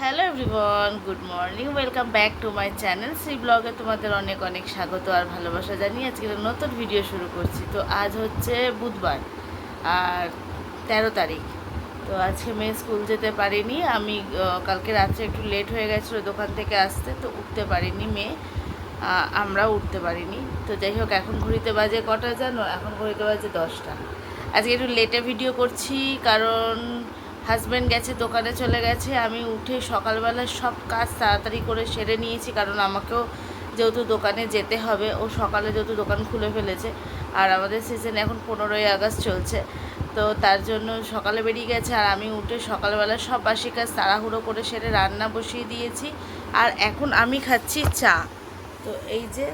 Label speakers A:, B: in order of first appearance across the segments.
A: Hello everyone, good morning. Welcome back to my channel. সেই ব্লগে তোমাদের অনেক অনেক স্বাগত আর ভালোবাসা জানিয়ে আজকে নতুন ভিডিও শুরু করছি। তো আজ হচ্ছে বুধবার আর তেরো তারিখ। তো আজকে মেয়ে স্কুল যেতে পারিনি। আমি কালকে রাত্রে একটু লেট হয়ে গেছিল দোকান থেকে আসতে, তো উঠতে পারিনি মেয়ে। আমরাও উঠতে পারিনি। তো যাই হোক, এখন ঘড়িতে বাজে কটা জানো? এখন ঘড়িতে বাজে দশটা। আজকে একটু লেটে ভিডিও করছি কারণ হাজব্যান্ড গেছে, দোকানে চলে গেছে। আমি উঠে সকালবেলা সব কাজ তাড়াতাড়ি করে সেরে নিয়েছি, কারণ আমাকেও যেহেতু দোকানে যেতে হবে, ও সকালে যেহেতু দোকান খুলে ফেলেছে। আর আমাদের সিজন এখন পনেরোই আগস্ট চলছে। তো তার জন্য সকালে বেরিয়ে গেছে, আর আমি উঠে সকালবেলা সব বাসি কাজ তাড়াহুড়ো করে সেরে রান্না বসিয়ে দিয়েছি। আর এখন আমি খাচ্ছি চা। তো এই যে,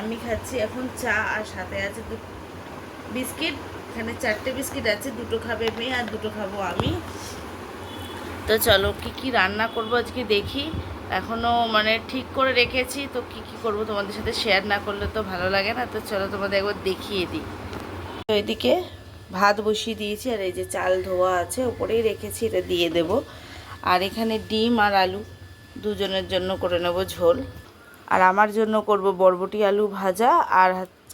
A: আমি খাচ্ছি এখন চা, আর সাথে আছে বিস্কিট এখানে চারটে বিস্কিট আছে, দুটো খাবে মেয়ে আর দুটো খাব আমি। তো চলো কি কি রান্না করব আজকে দেখি। এখনও মানে ঠিক করে রেখেছি, তো কি কি করব তোমাদের সাথে শেয়ার না করলে তো ভালো লাগে না। তো চলো তোমাদের একবার দেখিয়ে দিই। তো এদিকে ভাত বসিয়ে দিয়েছি, আর এই যে চাল ধোয়া আছে, ওপরেই রেখেছি, এটা দিয়ে দেব। আর এখানে ডিম আর আলু, দুজনের জন্য করে নেব ঝোল। আর আমার জন্য করব বরবটি আলু ভাজা, আর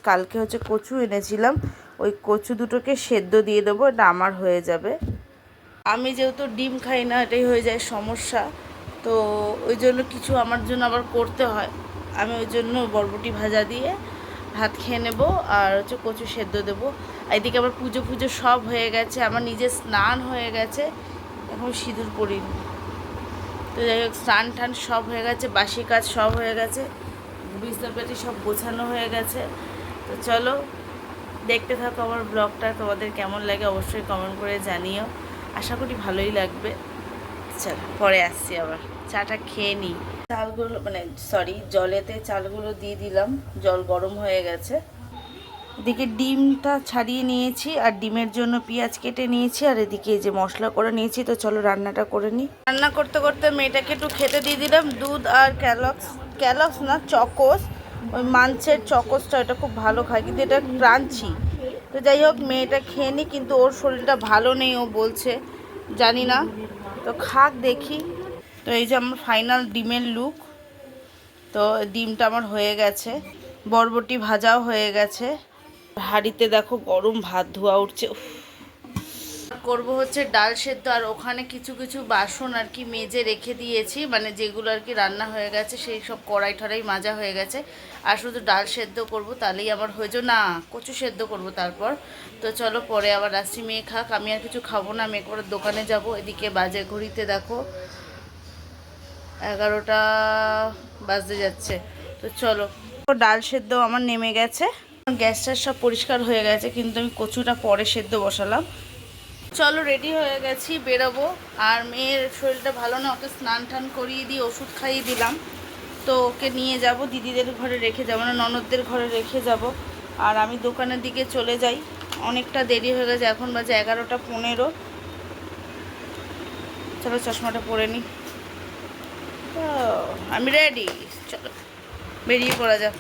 A: কালকে হচ্ছে কচু এনেছিলাম। ওই কচু দুটোকে সেদ্ধ দিয়ে দেবো, এটা আমার হয়ে যাবে। আমি যেহেতু ডিম খাই না, এটাই হয়ে যায় সমস্যা। তো ওই জন্য কিছু আমার জন্য আবার করতে হয়। আমি ওই জন্য বরবটি ভাজা দিয়ে ভাত খেয়ে নেব আর হচ্ছে কচু সেদ্ধ দেবো। এদিকে আবার পুজো পুজো সব হয়ে গেছে, আমার নিজের স্নান হয়ে গেছে, এখন সিঁদুর পরিনি তো যাই হোক, স্নান টান সব হয়ে গেছে, বাসি কাজ সব হয়ে গেছে বিছনাপাটি সব গোছানো হয়ে গেছে। তো চলো দেখতে থাকো আমার ব্লগটা, তোমাদের কেমন লাগে অবশ্যই কমেন্ট করে জানিও। আশা করি ভালোই লাগবে। চলো, পরে আসছি আবার। চাটা খেয়ে নিই। চালগুলো মানে সরি জলেতে চালগুলো দিয়ে দিলাম। জল গরম হয়ে গেছে। এদিকে ডিমটা ছাড়িয়ে নিয়েছি আর ডিমের জন্য পেঁয়াজ কেটে নিয়েছি আর এদিকে যে মশলা করে নিয়েছি, তো চলো রান্নাটা করে নিই। রান্না করতে করতে মেয়েটাকে একটু খেতে দিয়ে দিলাম, দুধ আর ক্যালক্স ক্যালক্স না চকোস ওই মাংসের চকোসটা এটা খুব ভালো খায়, কিন্তু এটা ক্রাঞ্চি। তো যাই হোক, মেয়েটা খেয়ে নি, কিন্তু ওর শরীরটা ভালো নেই, ও বলছে, জানি না। তো খাক দেখি। তো এই যে আমার ফাইনাল ডিমের লুক তো ডিমটা আমার হয়ে গেছে। বরবটি ভাজাও হয়ে গেছে। হাঁড়িতে দেখো গরম ভাত ধোয়া উঠছে, উফ। করব হচ্ছে ডাল সেদ্ধ, আর ওখানে কিছু কিছু বাসন আর কি মেজে রেখে দিয়েছি মানে যেগুলো আর কি রান্না হয়ে গেছে, সেই সব কড়াই টড়াই মাজা হয়ে গেছে। আর শুধু ডাল সেদ্ধ করব, তাহলেই আমার হয়ে যাবে। না, কচু সেদ্ধ করব তারপর। তো চলো পরে আবার আসছি, মেয়ে খাক, আমি আর কিছু খাব না, আমি একবার দোকানে যাব। এদিকে বাজে ঘড়িতে দেখো, এগারোটা বাজতে যাচ্ছে। তো চলো ডাল সেদ্ধ আমার নেমে গেছে। গ্যাসটা সব পরিষ্কার হয়ে গেছে, কিন্তু আমি কচুটা পরে সেদ্ধ বসালাম। চলো রেডি হয়ে গেছি, বেরোবো। আর মেয়ের শরীরটা ভালো না, ওকে স্নান টান করিয়ে দিয়ে ওষুধ খাইয়ে দিলাম। তো ওকে নিয়ে যাব, দিদিদের ঘরে রেখে যাব, না, ননদদের ঘরে রেখে যাব। আর আমি দোকানের দিকে চলে যাই। অনেকটা দেরি হয়ে গেছে, এখন বাজে এগারোটা পনেরো। চলো চশমাটা পরে নিই আমি রেডি চলো, বেরিয়ে পড়া যাক।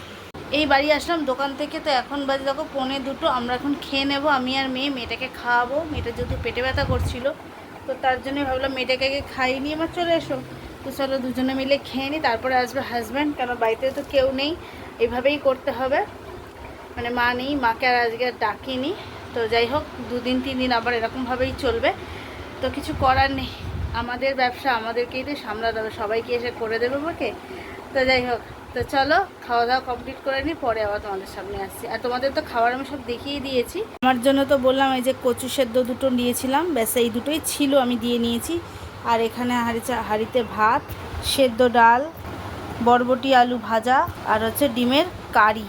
A: এই বাড়ি আসলাম, দোকান থেকে তো এখন বাজে দেখো পৌনে দুটো, আমরা এখন খেয়ে নেব, আমি আর মেয়ে, মেয়েটাকে খাওয়াবো, মেয়েটা যেহেতু পেটে ব্যথা করছিল, তো তার জন্যই ভাবলাম মেয়েটাকে খাইয়ে নিয়ে আমার চলে এসো। তো চলো দুজনে মিলে খেয়ে নিই, তারপরে আসবে হাজব্যান্ড কারণ বাড়িতে তো কেউ নেই এইভাবেই করতে হবে। মানে মা নেই, মাকে আর আজকে ডাকিনি, তো যাই হোক, দুদিন তিন দিন আবার এরকমভাবেই চলবে। তো কিছু করার নেই, আমাদের ব্যবসা আমাদেরকেই তো সামলাতে হবে, সবাইকে এসে করে দেবে আমাকে। তো যাই হোক তো চলো খাওয়া দাওয়া কমপ্লিট করে নিই, পরে আবার তোমাদের সামনে আসছি। আর তোমাদের তো খাবার আমি সব দেখিয়ে দিয়েছি। আমার জন্য তো বললাম, এই যে কচু সেদ্ধ দুটো নিয়েছিলাম, ব্যাস এই দুটোই ছিল, আমি দিয়ে নিয়েছি। আর এখানে হাঁড়ি হাঁড়িতে ভাত, সেদ্ধ ডাল, বরবটি আলু ভাজা, আর হচ্ছে ডিমের কারি।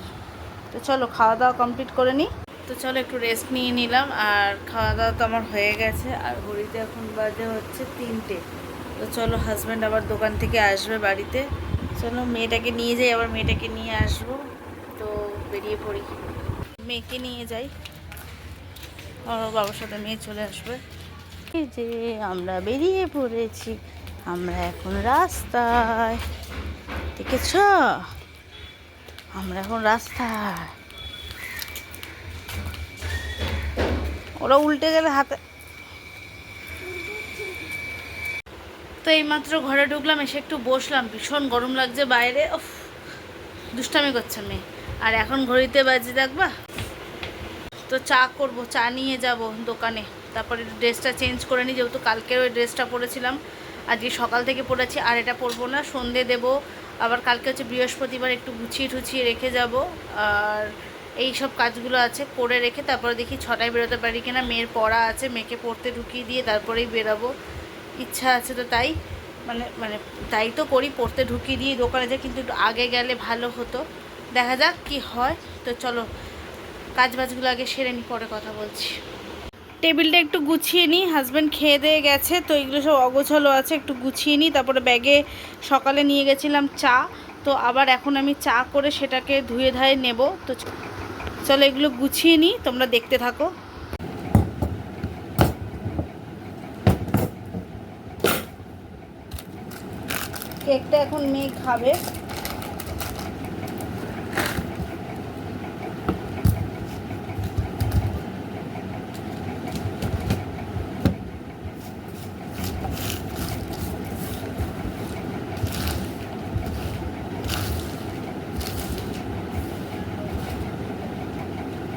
A: তো চলো খাওয়া দাওয়া কমপ্লিট করে নিই। তো চলো, একটু রেস্ট নিয়ে নিলাম, আর খাওয়া দাওয়া তো আমার হয়ে গেছে। আর ঘড়িতে এখন বাজে হচ্ছে তিনটে। তো চলো হাজব্যান্ড আবার দোকান থেকে আসবে বাড়িতে। চলো, মেয়েটাকে নিয়ে যাই, আবার মেয়েটাকে নিয়ে আসব। তো বেরিয়ে পড়ি। মেয়েকে নিয়ে যাই। ওর বাবার সাথে মেয়ে চলে আসবে। যে আমরা বেরিয়ে পড়েছি, আমরা এখন রাস্তায়। দেখেছ? আমরা এখন রাস্তায়। ওরা উল্টে গেলে হাতে তো এইমাত্র ঘরে ঢুকলাম, এসে একটু বসলাম। ভীষণ গরম লাগছে বাইরে, উফ, দুষ্টামি করছে মেয়ে। আর এখন ঘড়িতে বাজে, দেখবা? তো চা করব, চা নিয়ে যাব দোকানে। তারপরে ড্রেসটা চেঞ্জ করে নিই যেহেতু কালকের ওই ড্রেসটা পরেছিলাম। আজকে সকাল থেকে পরেছি, আর এটা পরবো না, সন্ধে দেব। আবার কালকে হচ্ছে বৃহস্পতিবার, একটু গুছিয়ে টুছিয়ে রেখে যাব। আর এই সব কাজগুলো আছে, করে রেখে তারপরে দেখি ছটায় বেরোতে পারি কিনা। মেয়ের পড়া আছে, মেয়েকে পড়তে ঢুকিয়ে দিয়ে তারপরেই বেরাবো। ইচ্ছা আছে তো তাই মানে মানে তাই তো করি, পড়তে ঢুকিয়ে দিয়ে দোকানে যাই কিন্তু একটু আগে গেলে ভালো হতো। দেখা যাক কি হয়, তো চলো কাজ বাজগুলো আগে সেরে নিই পরে কথা বলছি। টেবিলটা একটু গুছিয়ে নিই হাজব্যান্ড খেয়ে দিয়ে গেছে, তো এগুলো সব অগোছালো আছে, একটু গুছিয়ে নিই তারপরে ব্যাগে সকালে নিয়ে গেছিলাম চা, তো আবার এখন আমি চা করে সেটাকে ধুয়ে ধায়ে নেব, তো চলো এগুলো গুছিয়ে নিই তোমরা দেখতে থাকো। কেকটা এখন মেয়ে খাবে।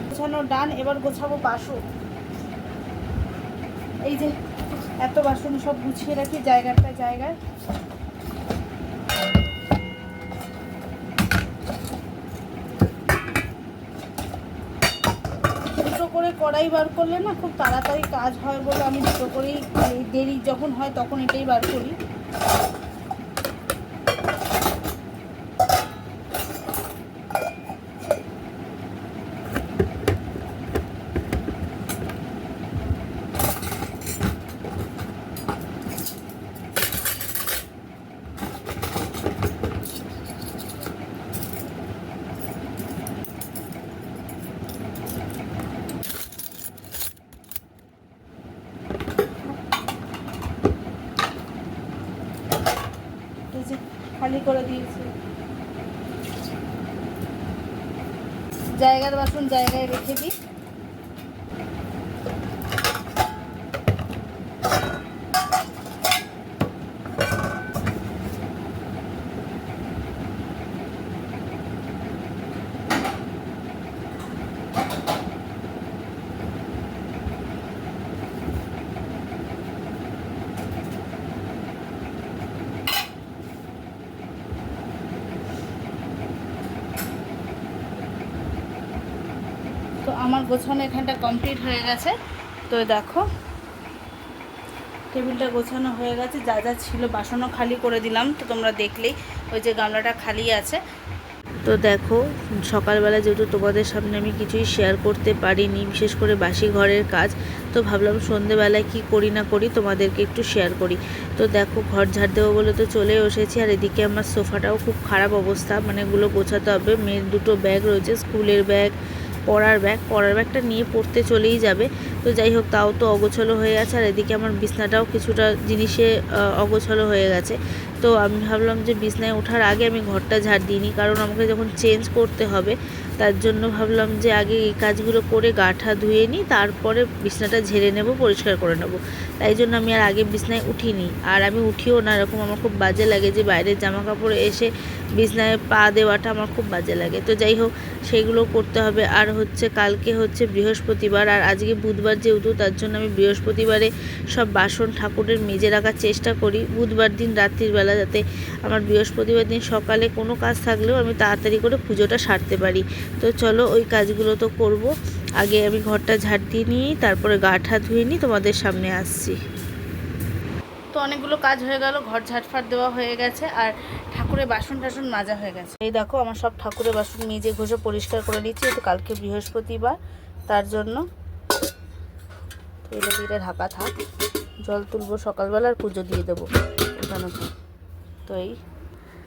A: গোছানো ডান, এবার গোছাবো বাসন। এই যে, এত বাসন সব গুছিয়ে রাখি জায়গাটা জায়গায় দুটো করে কড়াই বার করলে না খুব তাড়াতাড়ি কাজ হয় বলে আমি দুটো করেই দেরি যখন হয় তখন এটাই বার করি এই যে খালি করে দিয়েছি। জায়গার বাসন জায়গায় রেখে দিই। আমার গোছানো এখানটা কমপ্লিট হয়ে গেছে। তো দেখো, টেবিলটা গোছানো হয়ে গেছে, যা যা ছিল বাসনও খালি করে দিলাম, তো তোমরা দেখলেই ওই যে গামলাটা খালি আছে। তো দেখো, সকালবেলা যেহেতু তোমাদের সামনে আমি কিছুই শেয়ার করতে পারিনি, বিশেষ করে বাসি ঘরের কাজ, তো ভাবলাম সন্ধেবেলায় কি করি না করি তোমাদেরকে একটু শেয়ার করি। তো দেখো, ঘর ঝাড় দেবো বলে তো চলে এসেছি, আর এদিকে আমার সোফাটাও খুব খারাপ অবস্থা মানে এগুলো গোছাতে হবে, মেয়ের দুটো ব্যাগ রয়েছে, স্কুলের ব্যাগ পড়ার ব্যাগ পড়ার ব্যাগটা নিয়ে পড়তে চলেই যাবে। তো যাই হোক, তাও তো অগোছলো হয়ে গেছে। আর এদিকে আমার বিছনাটাও কিছুটা জিনিসে অগোছলো হয়ে গেছে। তো আমি ভাবলাম যে বিছনায় ওঠার আগে আমি ঘরটা ঝাড় দিইনি কারণ আমাকে যখন চেঞ্জ করতে হবে, তার জন্য ভাবলাম যে আগে এই কাজগুলো করে গাঠা ধুয়ে নিই, তারপরে বিছনাটা ঝেড়ে নেব, পরিষ্কার করে নেব। তাই জন্য আমি আর আগে বিছনায় উঠিনি। আর আমি উঠিও না, এরকম আমার খুব বাজে লাগে যে বাইরের জামা কাপড়ে এসে বিছনায় পা দেওয়াটা আমার খুব বাজে লাগে। তো যাই হোক, সেগুলো করতে হবে। আর হচ্ছে, কালকে হচ্ছে বৃহস্পতিবার, আর আজকে বুধবার যেহেতু তার জন্য আমি বৃহস্পতিবারে সব বাসন ঠাকুরের মেজে রাখার চেষ্টা করি। বুধবার দিন, রাত্রির বেলা যাতে আমার বৃহস্পতিবার দিন সকালে কোনো কাজ থাকলেও আমি তাড়াতাড়ি করে পুজোটা সারতে পারি। তো চলো ওই কাজগুলো তো করব। আগে আমি ঘরটা ঝাড় দিয়ে নিই তারপরে গা ঠা ধুয়ে নিই তোমাদের সামনে আসছি। তো অনেকগুলো কাজ হয়ে গেল, ঘর ঝাটফাট দেওয়া হয়ে গেছে আর ঠাকুরের বাসন টাসন মাজা হয়ে গেছে। এই দেখো, আমার সব ঠাকুরের বাসন মেজে ঘষে পরিষ্কার করে নিচ্ছি। তো কালকে বৃহস্পতিবার, তার জন্য এটা দিয়ে ঢাকা থাক। জল তুলবো সকালবেলা আর পুজো দিয়ে দেবো ওখানে তো এই,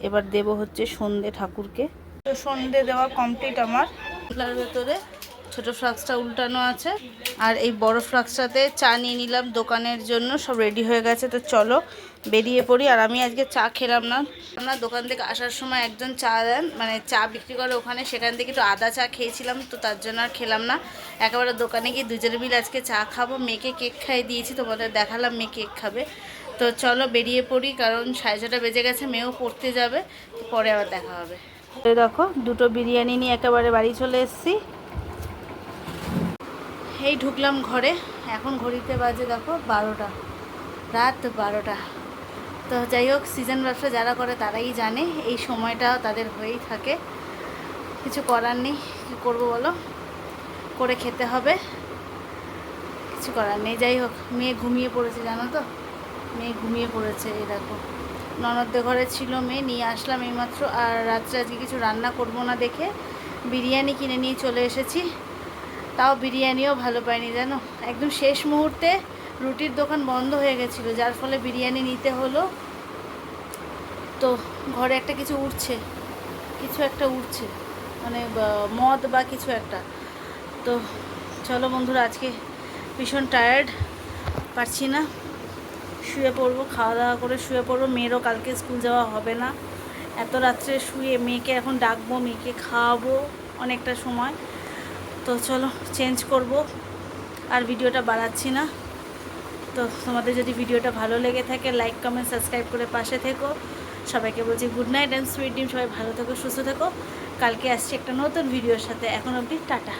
A: এবার দেব হচ্ছে সন্ধে ঠাকুরকে। তো সন্ধে দেওয়া কমপ্লিট আমার। ফুলার ভেতরে ছোটো ফ্লাক্সটা উল্টানো আছে। আর এই বড় ফ্লাক্সটাতে চা নিয়ে নিলাম, দোকানের জন্য সব রেডি হয়ে গেছে। তো চলো বেরিয়ে পড়ি আর আমি আজকে চা খেলাম না। আমরা দোকান থেকে আসার সময় একজন চা দেন মানে চা বিক্রি করে ওখানে। সেখান থেকে একটু আদা চা খেয়েছিলাম, তো তার জন্য আর খেলাম না। একেবারে দোকানে গিয়ে দুজনে মিলে আজকে চা খাব। মেয়েকে কেক খাইয়ে দিয়েছি, তোমাদের দেখালাম মেয়ে কেক খাবে। তো চলো বেরিয়ে পড়ি, কারণ সাড়ে ছটা বেজে গেছে, মেয়েও পড়তে যাবে পরে আবার দেখা হবে। দেখো, দুটো বিরিয়ানি নিয়ে একেবারে বাড়ি চলে এসেছি। এই ঢুকলাম ঘরে, এখন ঘড়িতে বাজে দেখো বারোটা, রাত বারোটা। তো যাই হোক সিজন ব্যবসা যারা করে তারাই জানে, এই সময়টা তাদের হয়েই থাকে। কিছু করার নেই, কী করব বলো? করে খেতে হবে। কিছু করার নেই, যাই হোক, মেয়ে ঘুমিয়ে পড়েছে, জানো তো? মেয়ে ঘুমিয়ে পড়েছে, এই দেখো। ননদদের ঘরে ছিল মেয়ে, নিয়ে আসলাম এইমাত্র। আর রাত্রে আজকে কিছু রান্না করব না দেখে বিরিয়ানি কিনে নিয়ে চলে এসেছি। তাও বিরিয়ানিও ভালো পাইনি, জানো? একদম শেষ মুহূর্তে রুটির দোকান বন্ধ হয়ে গেছিল, যার ফলে বিরিয়ানি নিতে হলো। তো ঘরে একটা কিছু উঠছে, কিছু একটা উঠছে মানে মদ বা কিছু একটা। তো চলো বন্ধুরা, আজকে ভীষণ টায়ার্ড পারছি না। শুয়ে পড়ব, খাওয়া দাওয়া করে শুয়ে পড়ব। মেয়েরও কালকে স্কুল যাওয়া হবে না। এত রাত্রে শুয়ে মেয়েকে এখন ডাকবো, মেয়েকে খাওয়াবো অনেকটা সময়। তো চলো চেঞ্জ করব। আর ভিডিওটা বাড়াচ্ছি না। তো তোমাদের যদি ভিডিওটা ভালো লেগে থাকে লাইক কমেন্ট সাবস্ক্রাইব করে পাশে থেকো। সবাইকে বলছি গুড নাইট অ্যান্ড সুইট ডিম সবাই ভালো থেকো, সুস্থ থেকো। কালকে আসছি একটা নতুন ভিডিওর সাথে। এখন অবধি টাটা।